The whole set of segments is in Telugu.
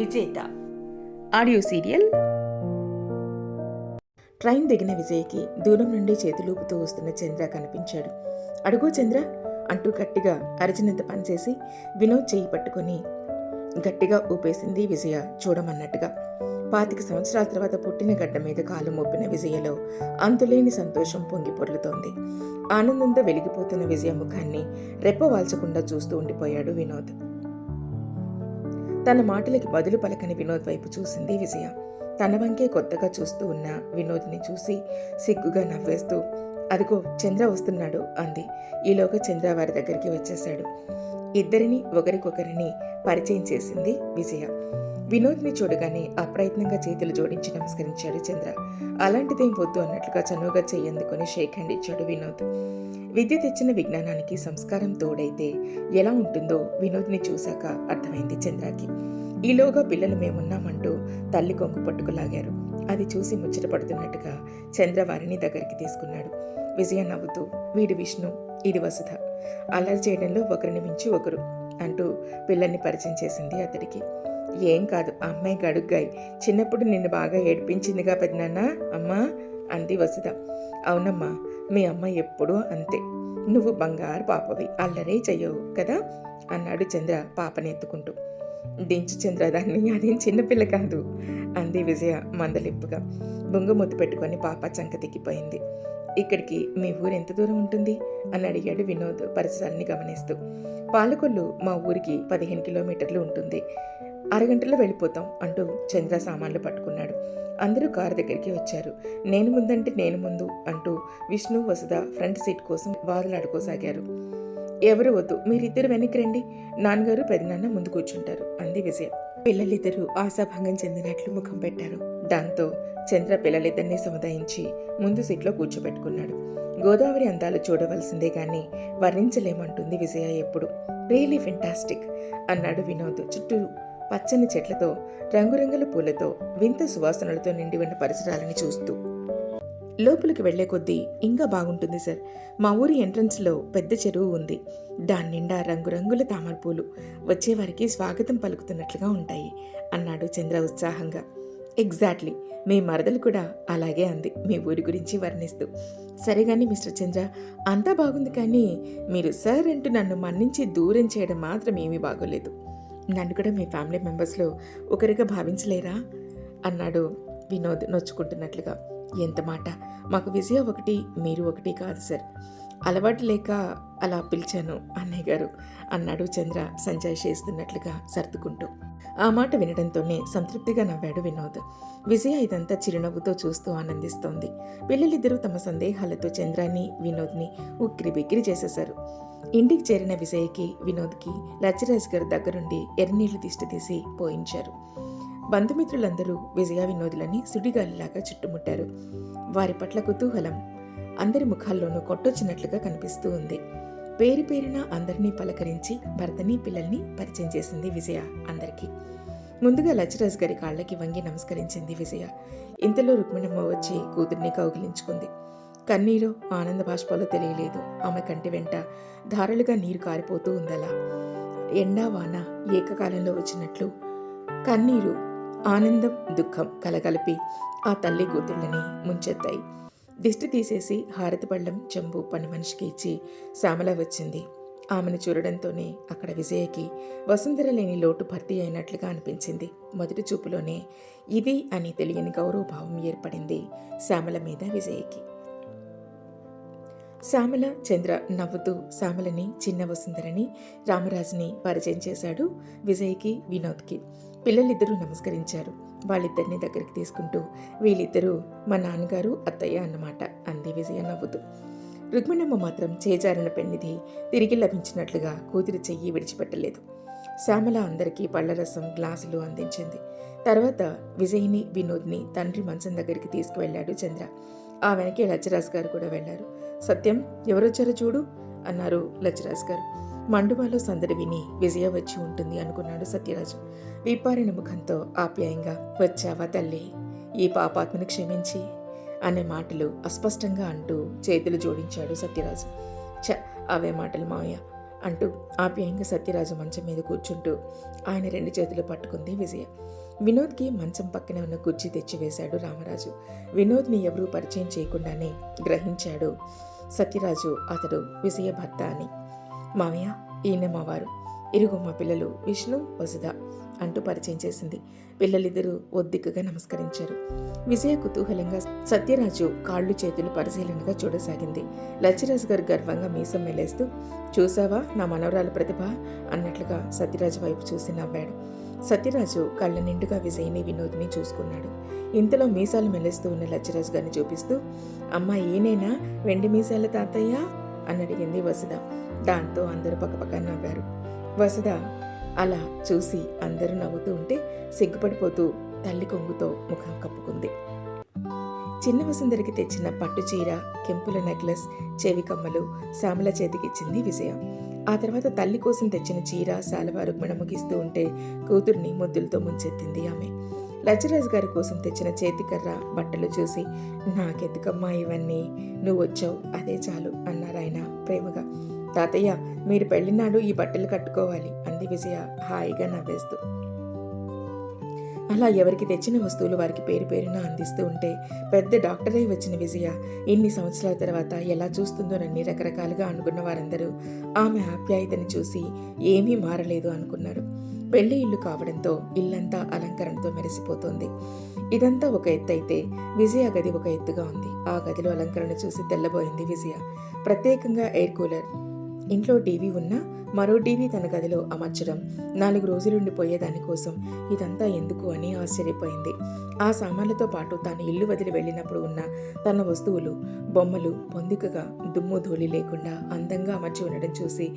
విజేత. Audio serial. ట్రైన్ దిగిన విజయ్కి దూరం నుండి చేతులూపుతూ వస్తున్న చంద్ర కనిపించాడు. అడుగు చంద్ర అంటూ గట్టిగా అరిచినంత పనిచేసి వినోద్ చేయి పట్టుకొని గట్టిగా ఊపేసింది విజయ చూడమన్నట్టుగా. పాతిక సంవత్సరాల తర్వాత పుట్టిన గడ్డ మీద కాలు మోపిన విజయలో అంతులేని సంతోషం పొంగి పొర్లుతోంది. ఆనందంతో వెలిగిపోతున్న విజయ ముఖాన్ని రెప్పవాల్చకుండా చూస్తూ ఉండిపోయాడు వినోద్. తన మాటలకి బదులు పలకని వినోద్ వైపు చూసింది విజయ. తన వంకే కొత్తగా చూస్తూ ఉన్న వినోద్ని చూసి సిగ్గుగా నవ్వేస్తూ అదిగో చంద్ర వస్తున్నాడు అంది. ఈలోగా చంద్ర వారి దగ్గరికి వచ్చేశాడు. ఇద్దరిని ఒకరికొకరిని పరిచయం చేసింది విజయ. వినోద్ని చూడగానే అప్రయత్నంగా చేతులు జోడించి నమస్కరించాడు చంద్ర. అలాంటిదేం వద్దు అన్నట్లుగా చనువుగా చేయందుకొని షేక్ హ్యాండ్ ఇచ్చాడు వినోద్. విద్య తెచ్చిన విజ్ఞానానికి సంస్కారం తోడైతే ఎలా ఉంటుందో వినోద్ని చూశాక అర్థమైంది చంద్రకి. ఈలోగా పిల్లలు మేమున్నామంటూ తల్లి కొంగు పట్టుకులాగారు అది చూసి ముచ్చట పడుతున్నట్టుగా చంద్ర వారిని దగ్గరికి తీసుకున్నాడు. విజయ నవ్వుతూ వీడి విష్ణు ఇది వసుధ. అల్లరి చేయడంలో ఒకరిని మించి ఒకరు అంటూ పిల్లల్ని పరిచయం చేసింది అతడికి. ఏం కాదు ఆ అమ్మాయి గడుగ్గాయి. చిన్నప్పుడు నిన్ను బాగా ఏడిపించిందిగా పెద్దనాన్న అమ్మా అంది వసుధ. అవునమ్మా మీ అమ్మ ఎప్పుడూ అంతే. నువ్వు బంగారు పాపవి అల్లరే చెయ్యవు కదా? అన్నాడు చంద్ర పాపని ఎత్తుకుంటూ దించు చంద్ర దాన్ని. అదేం చిన్నపిల్ల కాదు అంది విజయ మందలింపుగా. బొంగు ముద్దు పెట్టుకొని పాప చంక దిగిపోయింది ఇక్కడికి మీ ఊరు ఎంత దూరం ఉంటుంది? అని అడిగాడు వినోద్ పరిసరాలని గమనిస్తూ. పాలకొల్లు మా ఊరికి పదిహేను కిలోమీటర్లు ఉంటుంది. అరగంటలో వెళ్ళిపోతాం అంటూ చంద్ర సామాన్లు పట్టుకున్నాడు. అందరూ కారు దగ్గరికి వచ్చారు. నేను ముందంటే నేను ముందు అంటూ విష్ణు వసుధ ఫ్రంట్ సీట్ కోసం వాదులాడుకోసాగారు ఎవరు వద్దు మీరిద్దరు వెనక్కి రండి. నాన్నగారు పెదనాన్న ముందు కూర్చుంటారు అంది విజయ. పిల్లలిద్దరూ ఆశాభంగం చెందినట్లు ముఖం పెట్టారు. దాంతో చంద్ర పిల్లలిద్దరినీ సముదాయించి ముందు సీట్లో కూర్చోబెట్టుకున్నాడు. గోదావరి అందాలు చూడవలసిందే కానీ వర్ణించలేమంటుంది విజయ ఎప్పుడు. రియలీ ఫెంటాస్టిక్ అన్నాడు వినోద్. చుట్టూ పచ్చని చెట్లతో రంగురంగుల పూలతో వింత సువాసనలతో నిండి ఉన్న పరిసరాలని చూస్తూ. లోపలికి వెళ్ళే కొద్దీ ఇంకా బాగుంటుంది సార్. మా ఊరి ఎంట్రన్స్లో పెద్ద చెరువు ఉంది. దాని నిండా రంగురంగుల తామరపూలు వచ్చేవారికి స్వాగతం పలుకుతున్నట్లుగా ఉంటాయి అన్నాడు చంద్ర ఉత్సాహంగా. ఎగ్జాక్ట్లీ మీ మరదలు కూడా అలాగే అంది మీ ఊరి గురించి వర్ణిస్తూ. సరే కానీ మిస్టర్ చంద్ర అంతా బాగుంది కానీ మీరు సార్ అంటూ నన్ను మన్నించి దూరం చేయడం మాత్రం ఏమీ బాగోలేదు. నన్ను కూడా మీ ఫ్యామిలీ మెంబర్స్లో ఒకరిగా భావించలేరా? అన్నాడు వినోద్ నొచ్చుకుంటున్నట్లుగా. ఎంత మాట? మాకు విజయ ఒకటి మీరు ఒకటి కాదు సార్. అలవాటు లేక అలా పిలిచాను అన్నయ్య గారు అన్నాడు చంద్ర సంజయ్ చేస్తున్నట్లుగా సర్దుకుంటూ. ఆ మాట వినడంతోనే సంతృప్తిగా నవ్వాడు వినోద్. విజయ ఇదంతా చిరునవ్వుతో చూస్తూ ఆనందిస్తోంది. పిల్లలిద్దరూ తమ సందేహాలతో చంద్రాన్ని వినోద్ని ఉక్కిరి బిక్కిరి చేసేశారు. ఇంటికి చేరిన విజయ్కి వినోద్కి లచ్చరాజ్ గారి దగ్గరుండి ఎర్రనీళ్ళు దిష్టి తీసి పోయించారు. బంధుమిత్రులందరూ విజయ వినోదులని సుడిగాలిలాగా చుట్టుముట్టారు. వారి పట్ల కుతూహలం అందరి ముఖాల్లోనూ కొట్టొచ్చినట్లుగా కనిపిస్తూ ఉంది. పేరు పేరున అందరినీ పలకరించి భర్తని పిల్లల్ని పరిచయం చేసింది విజయ అందరికీ. ముందుగా లచ్చరాజు గారి కాళ్ళకి వంగి నమస్కరించింది విజయ. ఇంతలో రుక్మిణమ్మ వచ్చి కూతుర్ని కౌగిలించుకుంది. కన్నీరు ఆనంద బాష్పాలు తెలియలేదు. ఆమె కంటి వెంట ధారలుగా నీరు కారిపోతూ ఉందలా. ఎండా వాన ఏకకాలంలో వచ్చినట్లు కన్నీరు ఆనందం దుఃఖం కలగలిపి ఆ తల్లి కూతుళ్ళని ముంచెత్తాయి. దిష్టి తీసేసి హారతి పళ్ళం చెంబు పని మనిషికి ఇచ్చి శ్యామల వచ్చింది. ఆమెను చూడడంతోనే అక్కడ విజయకి వసుంధర లేని లోటు భర్తీ అయినట్లుగా అనిపించింది. మొదటి చూపులోనే ఇది అని తెలియని గౌరవభావం ఏర్పడింది శ్యామల మీద విజయకి. శ్యామల చంద్ర నవ్వుతూ శ్యామలని చిన్న వసుంధరని రామరాజుని పరిచయం చేశాడు విజయ్కి వినోద్కి. పిల్లలిద్దరూ నమస్కరించారు. వాళ్ళిద్దరిని దగ్గరికి తీసుకుంటూ వీళ్ళిద్దరూ మా నాన్నగారు అత్తయ్య అన్నమాట. అంది విజయ నవ్వుతూ. రుక్మిణమ్మ మాత్రం చేజారిన పెన్నిధి తిరిగి లభించినట్లుగా కూతురి చెయ్యి విడిచిపెట్టలేదు. శ్యామల అందరికీ పళ్ళరసం గ్లాసులు అందించింది. తర్వాత విజయ్ని వినోద్ని తండ్రి మంచం దగ్గరికి తీసుకువెళ్ళాడు చంద్ర. ఆ వెనకే లచ్చరాజ్ గారు కూడా వెళ్ళారు సత్యం ఎవరొచ్చారో చూడు అన్నారు లచ్చరాజ్ గారు. మండువాలో సందడి విని విజయ వచ్చి ఉంటుంది అనుకున్నాడు సత్యరాజు. విప్పారిన ముఖంతో ఆప్యాయంగా వచ్చావా తల్లి? ఈ పాపాత్మను క్షమించి అనే మాటలు అస్పష్టంగా అంటూ చేతులు జోడించాడు సత్యరాజు. చ అవే మాటలు మావయ్య అంటూ ఆప్యాయంగా సత్యరాజు మంచం మీద కూర్చుంటూ ఆయన రెండు చేతులు పట్టుకుంది విజయ. వినోద్కి మంచం పక్కనే ఉన్న కుర్చీ తెచ్చి వేశాడు రామరాజు. వినోద్ని ఎవరూ పరిచయం చేయకుండానే గ్రహించాడు సత్యరాజు అతడు విజయ భర్త అని. మామయ్య ఈయన మావారు ఇరుగు మా పిల్లలు విష్ణు వసుధ అంటూ పరిచయం చేసింది. పిల్లలిద్దరూ ఒద్దికగా నమస్కరించారు. విజయ కుతూహలంగా సత్యరాజు కాళ్ళు చేతులు పరిశీలనగా చూడసాగింది. లచ్చిరాజు గారు గర్వంగా మీసం మెలేస్తూ చూసావా నా మనవరాల ప్రతిభ? అన్నట్లుగా సత్యరాజు వైపు చూసి నవ్వాడు. సత్యరాజు కళ్ళ నిండుగా విజయ్ని వినోద్ని చూసుకున్నాడు. ఇంతలో మీసాలు మెలేస్తూ ఉన్న లచ్చిరాజు గారిని చూపిస్తూ అమ్మ ఈయనైనా? వెండి మీసాల తాతయ్య? అని అడిగింది వసుధ. దాంతో అందరూ పక్కపక్క నవ్వారు. వసుధ అలా చూసి అందరూ నవ్వుతూ ఉంటే సిగ్గుపడిపోతూ తల్లి కొంగుతో ముఖం కప్పుకుంది. చిన్న వసుందరికి తెచ్చిన పట్టు చీర కెంపుల నెక్లెస్ చెవి కమ్మలు శ్యామల చేతికిచ్చింది విజయ. ఆ తర్వాత తల్లి కోసం తెచ్చిన చీర శాలవారు మణముగిస్తూ ఉంటే కూతుర్ని ముద్దులతో ముంచెత్తింది ఆమె. లచ్చరాజు గారి కోసం తెచ్చిన చేతికర్ర బట్టలు చూసి నాకెందుకమ్మా ఇవన్నీ? నువ్వు వచ్చావు. అదే చాలు అన్నారాయన ప్రేమగా. తాతయ్య మీరు పెళ్ళినాడు ఈ బట్టలు కట్టుకోవాలి అంది విజయ హాయిగా నవ్వేస్తూ. అలా ఎవరికి తెచ్చిన వస్తువులు వారికి పేరు పేరున అందిస్తూ ఉంటే పెద్ద డాక్టరే వచ్చిన విజయ ఇన్ని సంవత్సరాల తర్వాత ఎలా చూస్తుందోనన్ని రకరకాలుగా అనుకున్న వారందరూ ఆమె ఆప్యాయతని చూసి ఏమీ మారలేదు అనుకున్నారు. పెళ్ళి ఇల్లు కావడంతో ఇల్లంతా అలంకరణతో మెరిసిపోతోంది. ఇదంతా ఒక ఎత్తు అయితే విజయ గది ఒక ఎత్తుగా ఉంది. ఆ గదిలో అలంకరణ చూసి తెల్లబోయింది విజయ. ప్రత్యేకంగా ఎయిర్ కూలర్ ఇంట్లో టీవీ ఉన్నా మరో టీవీ తన గదిలో అమర్చడం నాలుగు రోజులుండి పోయేదానికోసం ఇదంతా ఎందుకు అని ఆశ్చర్యపోయింది. ఆ సామాన్లతో పాటు తాను ఇల్లు వదిలి వెళ్ళినప్పుడు ఉన్న తన వస్తువులు బొమ్మలు పొందికగా దుమ్ము ధూళి లేకుండా అందంగా అమర్చి ఉండడం చూసి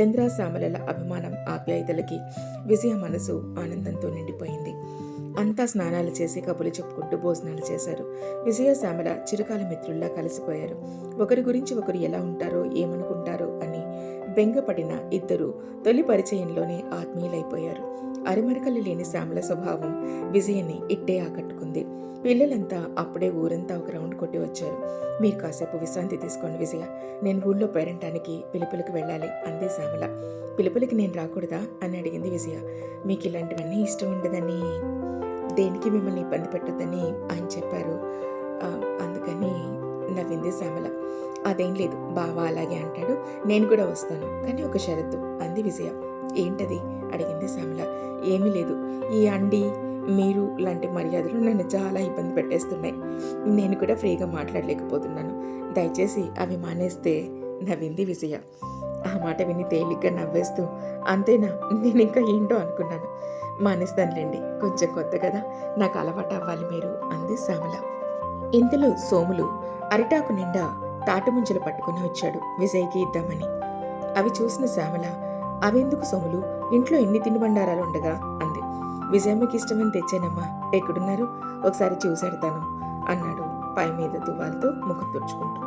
చంద్ర శ్యామలల అభిమానం ఆప్యాయతలకి విజయ మనసు ఆనందంతో నిండిపోయింది. అంతా స్నానాలు చేసి కబులు చెప్పుకుంటూ భోజనాలు చేశారు. విజయ శ్యామల చిరకాల మిత్రుల్లా కలిసిపోయారు. ఒకరి గురించి ఒకరు ఎలా ఉంటారో ఏమనుకుంటారో అని బెంగపడిన ఇద్దరు తొలి పరిచయంలోనే ఆత్మీయులైపోయారు. అరిమరకలు లేని శ్యామల స్వభావం విజయని ఇట్టే ఆకట్టుకుంది. పిల్లలంతా అప్పుడే ఊరంతా ఒక రౌండ్ కొట్టి వచ్చారు. మీరు కాసేపు విశ్రాంతి తీసుకోండి విజయ. నేను ఊళ్ళో పేరంటానికి పిలుపులకు వెళ్ళాలి అంది శ్యామల. పిలుపులకి నేను రాకూడదా? అని అడిగింది విజయ. మీకు ఇలాంటివన్నీ ఇష్టం ఉండదని దేనికి మిమ్మల్ని ఇబ్బంది పెట్టొద్దని ఆయన చెప్పారు. అందుకని నవ్వింది శ్యామల. అదేం లేదు బావా అలాగే అంటాడు. నేను కూడా వస్తాను. కానీ ఒక షరతు అంది విజయ. ఏంటది? అడిగింది శ్యామల. ఏమీ లేదు. ఈ అండి మీరు లాంటి మర్యాదలు నన్ను చాలా ఇబ్బంది పెట్టేస్తున్నాయి. నేను కూడా ఫ్రీగా మాట్లాడలేకపోతున్నాను. దయచేసి అవి మానేస్తే నవ్వింది విజయ. ఆ మాట విని తేలిగ్గా నవ్వేస్తూ అంతేనా? నేను ఇంకా ఏంటో అనుకున్నాను. మానేస్తానులేండి. కొంచెం కొత్త కదా. నాకు అలవాటు అవ్వాలి మీరు అంది శ్యామల. ఇంతలో సోములు అరిటాకు నిండా తాటముంజలు పట్టుకుని వచ్చాడు విజయ్కి ఇద్దామని. అవి చూసిన శ్యామల అవెందుకు సోములు? ఇంట్లో ఎన్ని తినుబండారాలు ఉండగా? అంది. విజయమ్మకి ఇష్టమని తెచ్చానమ్మా. ఎక్కడున్నారు? ఒకసారి చూసెడతాను అన్నాడు పై మీద దువ్వాలతో ముఖం తుడుచుకుంటూ.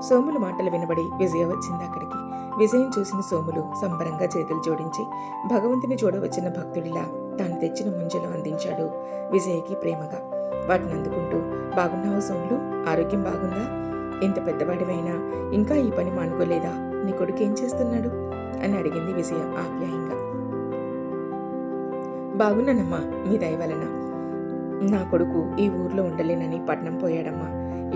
సోముల మాటలు వినబడి విజయ వచ్చింది అక్కడికి. విజయం చూసిన సోములు సంబరంగా చేతులు జోడించి భగవంతుని చూడవచ్చిన భక్తుడిలా తాను తెచ్చిన ముంజలు అందించాడు విజయకి ప్రేమగా. వాటిని అందుకుంటూ బాగున్నావు సోములు? ఆరోగ్యం బాగుందా? ఇంత పెద్దవాడివైనా ఇంకా ఈ పని మానుకోలేదా? నీ కొడుకు ఏం చేస్తున్నాడు? అని అడిగింది విజయ ఆప్యాయంగా. బాగున్నానమ్మా మీ దయ వలన. నా కొడుకు ఈ ఊర్లో ఉండలేనని పట్నం పోయాడమ్మా.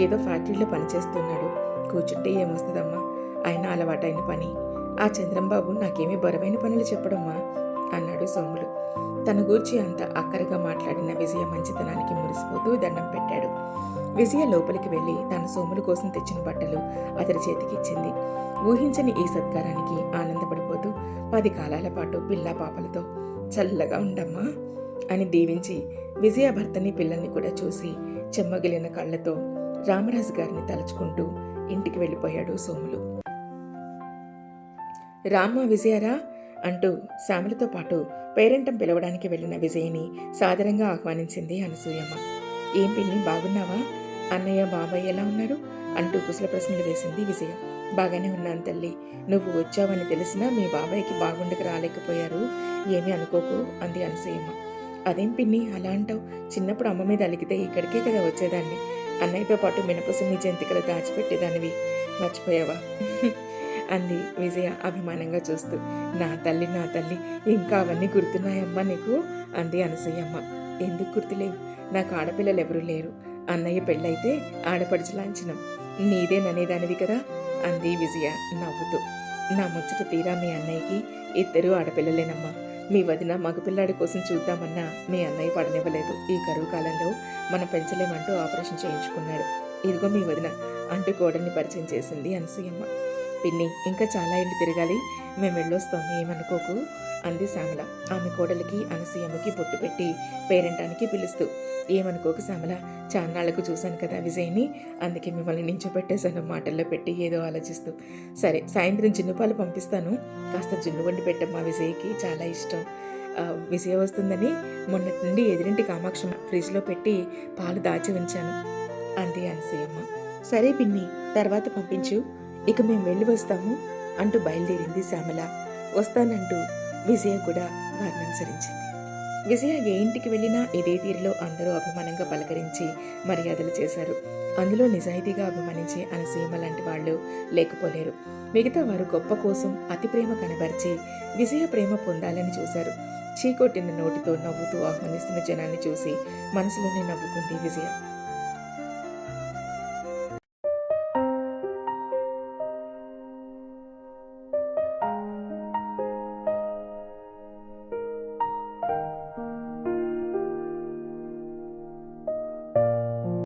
ఏదో ఫ్యాక్టరీలో పనిచేస్తున్నాడు. కూర్చుంటే ఏమొస్తుందమ్మా? ఆయన అలవాటైన పని. ఆ చంద్రంబాబు నాకేమీ బరువైన పనులు చెప్పడమ్మా. అన్నాడు సోములు. తన గూర్చి అంత అక్కరగా మాట్లాడిన విజయ మంచితనానికి మురిసిపోతూ దండం పెట్టాడు. విజయ లోపలికి వెళ్ళి తన సోములు కోసం తెచ్చిన బట్టలు అతడి చేతికిచ్చింది. ఊహించని ఈ సత్కారానికి ఆనందపడిపోతూ పది కాలాల పాటు పిల్ల పాపలతో చల్లగా ఉండమ్మా అని దీవించి విజయ భర్తని పిల్లల్ని కూడా చూసి చెమ్మగిలిన కళ్ళతో రామరాజు గారిని తలుచుకుంటూ ఇంటికి వెళ్ళిపోయాడు సోములు. రామ్మ విజయరా అంటూ శ్యామలతో పాటు పేరెంటం పిలవడానికి వెళ్ళిన విజయని సాదరంగా ఆహ్వానించింది అనసూయమ్మ. ఏం పిన్ని బాగున్నావా? అన్నయ్య బాబాయ్ ఎలా ఉన్నారు? అంటూ కుశల ప్రశ్నలు వేసింది విజయ. బాగానే ఉన్నాను తల్లి. నువ్వు వచ్చావని తెలిసినా మీ బాబాయ్కి బాగుండకు రాలేకపోయారు. ఏమీ అనుకోకు అంది అనసూయమ్మ. అదేం పిన్ని అలా అంటావు? చిన్నప్పుడు అమ్మ మీద అలిగితే ఇక్కడికే కదా వచ్చేదాన్ని. అన్నయ్యతో పాటు మినపసిని జంతికలు దాచిపెట్టేదానివి. మర్చిపోయావా? అంది విజయ అభిమానంగా చూస్తూ. నా తల్లి నా తల్లి ఇంకా అవన్నీ గుర్తున్నాయమ్మా నీకు? అంది అనసూయమ్మ. ఎందుకు గుర్తులేవు? నాకు ఆడపిల్లలు ఎవరూ లేరు. అన్నయ్య పెళ్ళైతే ఆడపడిచి లాంఛనం. నీదేననేదానివి కదా? అంది విజయ నవ్వుతూ. నా ముచ్చట తీరా మీ అన్నయ్యకి? ఇద్దరు ఆడపిల్లలేనమ్మా. మీ వదిన మగపిల్లాడి కోసం చూద్దామన్నా మీ అన్నయ్య పడనివ్వలేదు. ఈ కరువు కాలంలో మనం పెంచలేమంటూ ఆపరేషన్ చేయించుకున్నాడు. ఇదిగో మీ వదిన అంటూ కోడల్ని పరిచయం చేసింది అనసూయమ్మ. పిన్ని ఇంకా చాలా ఇల్లు తిరగాలి? మేము వెళ్ళొస్తాం ఏమనుకోకు? అంది శ్యామల. ఆమె కోడలికి అనసూయమ్మకి బొట్టు పెట్టి పేరెంటానికి పిలుస్తూ. ఏమనుకోకు శ్యామల? చాన్నాళ్ళకు చూశాను కదా విజయ్ని. అందుకే మిమ్మల్ని నించోపెట్టేశాను మాటల్లో పెట్టి ఏదో ఆలోచిస్తూ. సరే సాయంత్రం జున్నుపాలు పంపిస్తాను. కాస్త జున్ను వండి పెట్టమ్మా విజయ్కి చాలా ఇష్టం. విజయ వస్తుందని మొన్నటి నుండి ఎదురింటి కామాక్షమ్మ ఫ్రిడ్జ్లో పెట్టి పాలు దాచి ఉంచాను అంది అనసూయమ్మ. సరే పిన్ని తర్వాత పంపించు. ఇక మేము వెళ్ళి వస్తాము అంటూ బయలుదేరింది శ్యామల. వస్తానంటూ విజయ కూడా వారిని అనుసరించింది. విజయ ఏ ఇంటికి వెళ్ళినా ఇదే తీరులో అందరూ అభిమానంగా పలకరించి మర్యాదలు చేశారు. అందులో నిజాయితీగా అభిమానించే అనసీమ లాంటి వాళ్ళు లేకపోలేరు. మిగతా వారు గొప్ప కోసం అతి ప్రేమ కనబరిచి విజయ ప్రేమ పొందాలని చూశారు. చీకొట్టిన నోటితో నవ్వుతూ ఆహ్వానిస్తున్న జనాన్ని చూసి మనసులోనే నవ్వుకుంది విజయ.